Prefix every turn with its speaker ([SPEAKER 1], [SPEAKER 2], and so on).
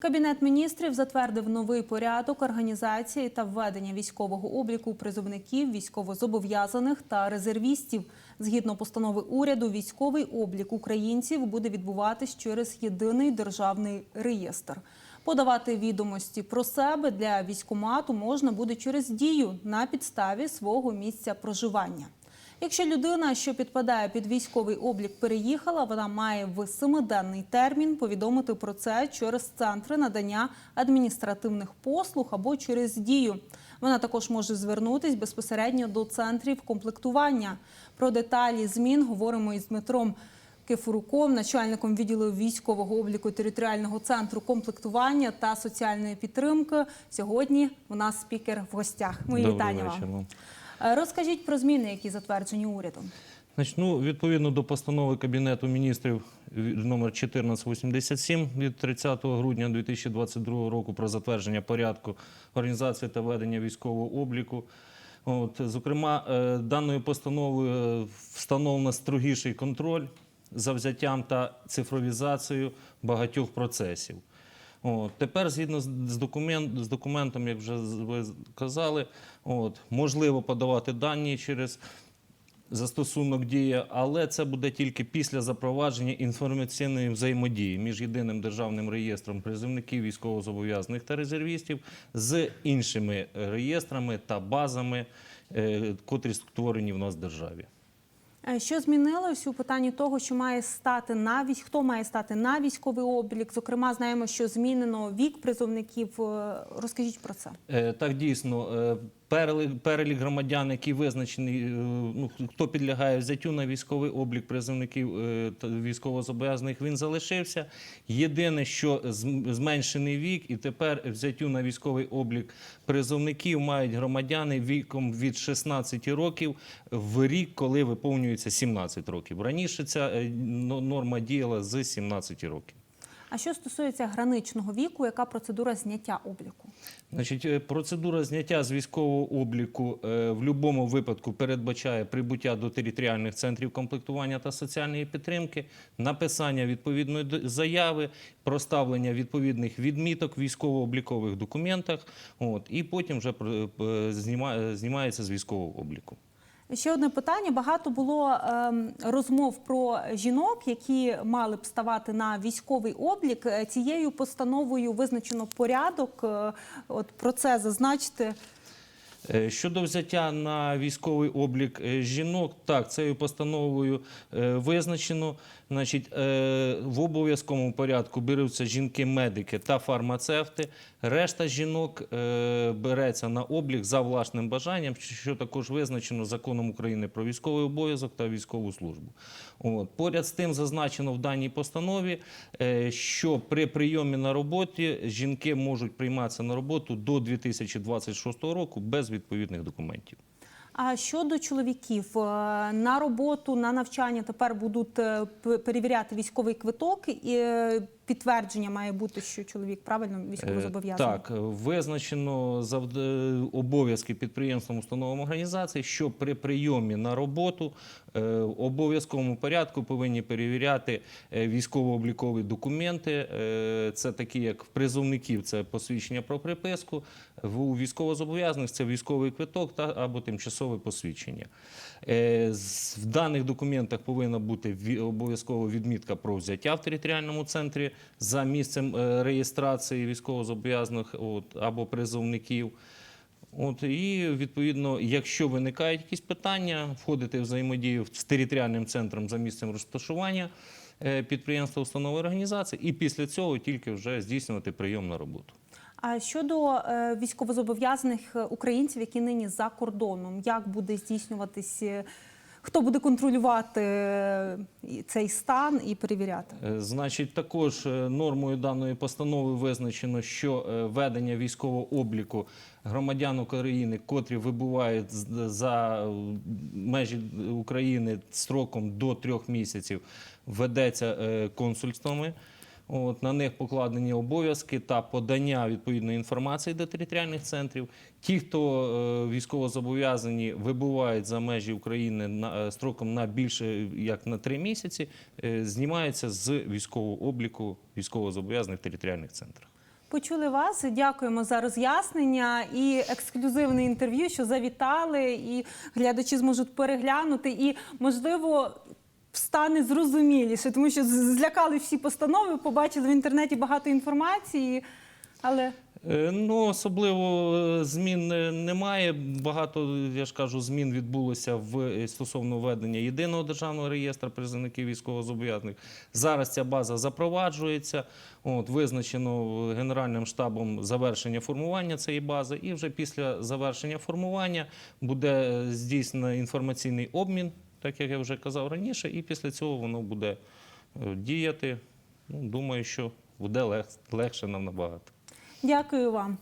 [SPEAKER 1] Кабінет міністрів затвердив новий порядок організації та введення військового обліку призовників, військовозобов'язаних та резервістів. Згідно постанови уряду, військовий облік українців буде відбуватись через єдиний державний реєстр. Подавати відомості про себе для військомату можна буде через дію на підставі свого місця проживання. Якщо людина, що підпадає під військовий облік, переїхала, вона має в семиденний термін повідомити про це через центри надання адміністративних послуг або через дію. Вона також може звернутись безпосередньо до центрів комплектування. Про деталі змін говоримо із Дмитром Кефуруком, начальником відділу військового обліку територіального центру комплектування та соціальної підтримки. Сьогодні у нас спікер в гостях. Мої вітання
[SPEAKER 2] вечір
[SPEAKER 1] вам. Е, Розкажіть про зміни, які затверджені урядом.
[SPEAKER 2] Ну, відповідно до постанови Кабінету міністрів номер 1487 від 30 грудня 2022 року про затвердження порядку організації та ведення військового обліку. От, зокрема, е, даною постановою е, встановлено строгіший контроль за взяттям та цифровізацією багатьох процесів. От, тепер, згідно з документ, з документом, як вже ви казали, от, можливо подавати дані через застосунок дія, але це буде тільки після запровадження інформаційної взаємодії між єдиним державним реєстром призовників військовозобов'язаних та резервістів з іншими реєстрами та базами, е, котрі створені в нас в державі.
[SPEAKER 1] Е, Що змінилось у питанні того, що має стати навіть хто має стати на військовий облік? Зокрема, знаємо, що змінено вік призовників. Е, Розкажіть про це.
[SPEAKER 2] Е, Так, дійсно, перелік, перелік громадян, який визначений, е, ну, хто підлягає взяттю на військовий облік призовників е, військовозобов'язаних, він залишився. Єдине, що зменшений вік, і тепер взяттю на військовий облік призовників мають громадяни віком від 16 років в рік, коли виповнюється 17 років. Раніше ця е, норма діяла з 17 років.
[SPEAKER 1] А що стосується граничного віку, яка процедура зняття обліку?
[SPEAKER 2] Значить, е, процедура зняття з військового обліку е, в будь-якому випадку передбачає прибуття до територіальних центрів комплектування та соціальної підтримки, написання відповідної заяви, проставлення відповідних відміток в військово-облікових документах, от, і потім вже е, зніма- знімається з військового обліку.
[SPEAKER 1] Ще одне питання. Багато було ем, розмов про жінок, які мали б ставати на військовий облік. Е, Цією постановою визначено порядок. Е, От про це зазначте.
[SPEAKER 2] Е, Щодо взяття на військовий облік е, жінок, так, цією постановою е, визначено. Значить, в обов'язковому порядку беруться жінки-медики та фармацевти. Решта жінок береться на облік за власним бажанням, що також визначено законом України про військовий обов'язок та військову службу. От. Поряд з тим зазначено в даній постанові, що при прийомі на роботі жінки можуть прийматися на роботу до 2026 року без відповідних документів.
[SPEAKER 1] А щодо чоловіків е, на роботу, на навчання тепер будуть е, перевіряти військовий квиток, і е, підтвердження має бути, що чоловік правильно
[SPEAKER 2] Е,
[SPEAKER 1] військовозобов'язаний.
[SPEAKER 2] Так, визначено обов'язки підприємствам, установам організації, що при прийомі на роботу в обов'язковому порядку повинні перевіряти військово-облікові документи. Це такі, як в призовників, це посвідчення про приписку, у військовозобов'язаних це військовий квиток та або тимчасове посвідчення. Е, В даних документах повинна бути обов'язково відмітка про взяття в територіальному центрі за місцем е, реєстрації військовозобов'язаних або призовників. От, і відповідно, якщо виникають якісь питання, входити в взаємодію з територіальним центром за місцем розташування е, підприємства, установи організації, і після цього тільки вже здійснювати прийом на роботу.
[SPEAKER 1] А щодо е, військовозобов'язаних е, українців, які нині за кордоном, як буде здійснюватись, е, хто буде контролювати цей стан і перевіряти?
[SPEAKER 2] Значить, також нормою даної постанови визначено, що ведення військового обліку громадян України, котрі вибувають за межі України строком до трьох місяців, ведеться консульствами. От, на них покладені обов'язки та подання відповідної інформації до територіальних центрів. Ті, хто е, військовозобов'язані, вибувають за межі України на, е, строком на більше як на три місяці, е, знімаються з військового обліку військовозобов'язаних в територіальних центрах.
[SPEAKER 1] Почули вас. Дякуємо за роз'яснення і ексклюзивне інтерв'ю, що завітали, і глядачі зможуть переглянути. І можливо. Стане зрозуміліше, тому що злякали всі постанови, побачили в інтернеті багато інформації, але
[SPEAKER 2] Е, Ну, особливо е, змін е, немає. Багато, я ж кажу, змін відбулося в стосовно введення єдиного державного реєстру призовників військовозобов'язаних. Зараз ця база запроваджується. От, визначено Генеральним штабом завершення формування цієї бази. І вже після завершення формування буде здійснено інформаційний обмін, так як я вже казав раніше, і після цього воно буде е, діяти. Ну, думаю, що буде лег- легше нам набагато.
[SPEAKER 1] дякую вам.